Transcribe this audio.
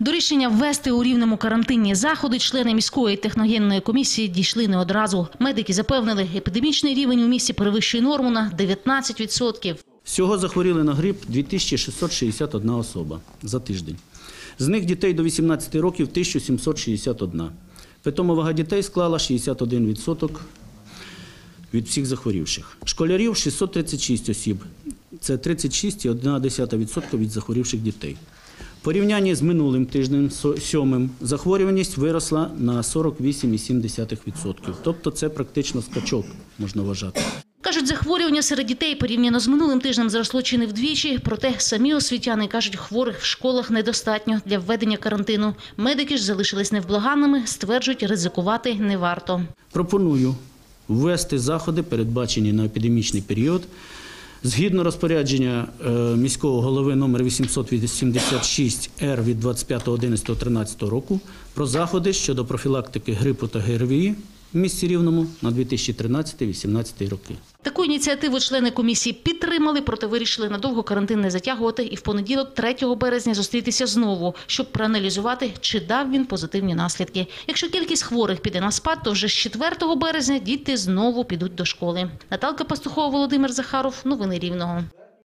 До рішення ввести у рівному карантинні заходи члени міської техногенної комісії дійшли не одразу. Медики запевнили, епідемічний рівень у місті перевищує норму на 19%. Всього захворіли на грип 2661 особа за тиждень. З них дітей до 18 років 1761. Питома дітей склала 61% від всіх захворівших. Школярів 636 осіб. Це 36,1% від захворівших дітей. В порівнянні з минулим тижнем, сьомим, захворюваність виросла на 48,7%. Тобто це практично скачок, можна вважати. Кажуть, захворювання серед дітей порівняно з минулим тижнем зросло чи не вдвічі. Проте самі освітяни кажуть, хворих в школах недостатньо для введення карантину. Медики ж залишились невблаганними, стверджують, ризикувати не варто. Пропоную ввести заходи, передбачені на епідемічний період. Згідно розпорядження е, міського голови номер 886 Р від 25.11.13 року про заходи щодо профілактики грипу та ГРВІ в місті Рівному на 2013-2018 роки. Таку ініціативу члени комісії підтримали, проте вирішили надовго карантин не затягувати і в понеділок, 3 березня, зустрітися знову, щоб проаналізувати, чи дав він позитивні наслідки. Якщо кількість хворих піде на спад, то вже з 4 березня діти знову підуть до школи. Наталка Пастухова, Володимир Захаров. Новини Рівного.